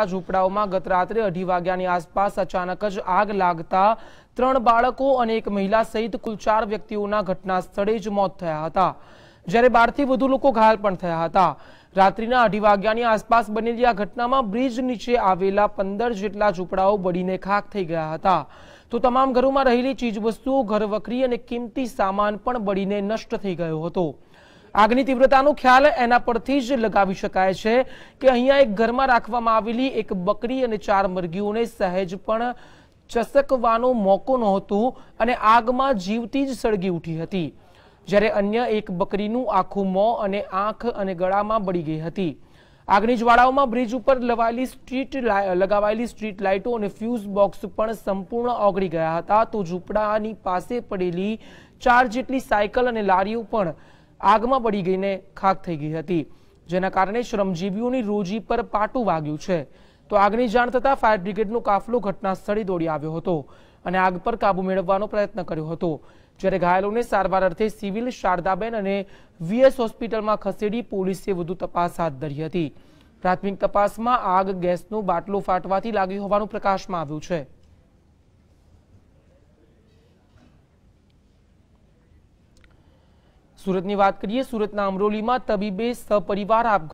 ઝૂંપડાઓમાં ગત રાત્રે અઢી વાગ્યાની આસપાસ અચાનક જ આગ લાગતા ત્રણ બાળકો અને એક મહિલા સહિત કુલ ચાર વ્યક્તિઓના ઘટના સ્થળે જ મોત થયા હતા. જ્યારે બારથી વધુ લોકો ઘાયલ પણ થયા હતા. રાત્રિના અઢી વાગ્યાની આસપાસ બનેલી આ ઘટનામાં બ્રિજ નીચે આવેલા પંદર જેટલા ઝૂંપડાઓ બળીને ખાખ થઈ ગયા હતા. તો તમામ ઘરોમાં રહેલી ચીજવસ્તુઓ, ઘરવખરી અને કિંમતી સામાન પણ બળીને નષ્ટ થઈ ગયો હતો. આગની તીવ્રતાનો ખ્યાલ એના પરથી જ લગાવી શકાય છે કે અહીંયા એક ઘરમાં રાખવામાં આવેલી એક બકરી અને ચાર મરઘીઓને સહેજ પણ ચસકવાનો મોકો નહોતો અને આગમાં જીવતી જ સળગી ઉઠી હતી. જ્યારે અન્ય એક બકરીનું આખું મોં અને આંખ અને ગળામાં બળી ગઈ હતી. આગની જ્વાળાઓમાં બ્રિજ ઉપર લવાયેલી સ્ટ્રીટ લગાવાયેલી સ્ટ્રીટ લાઇટો અને ફ્યુઝ બોક્સ પણ સંપૂર્ણ ઓગળી ગયા હતા. તો ઝૂંપડાની પાસે પડેલી ચાર જેટલી સાયકલ અને લારીઓ પણ આગમાં પડી ગઈને ખાક થઈ ગઈ હતી. જેના કારણે શ્રમજીવીઓની રોજી પર પાટું વાગ્યું છે. તો આગની જાણ થતાં ફાયર બ્રિગેડનો કાફલો ઘટના સ્થળે દોડી આવ્યો હતો અને આગ પર કાબુ મેળવવાનો પ્રયત્ન કર્યો હતો. જ્યારે ઘાયલોને સારવાર અર્થે સિવિલ શારદાબેન અને વીએસ હોસ્પિટલમાં ખસેડી પોલીસે વધુ તપાસ હાથ ધરી હતી. પ્રાથમિક તપાસમાં આગ ગેસનો બાટલો ફાટવાથી લાગી હોવાનું પ્રકાશમાં આવ્યું છે. સુરતની વાત કરીએ સુરતના અમરોલીમાં તબીબે સપરિવાર આપઘાત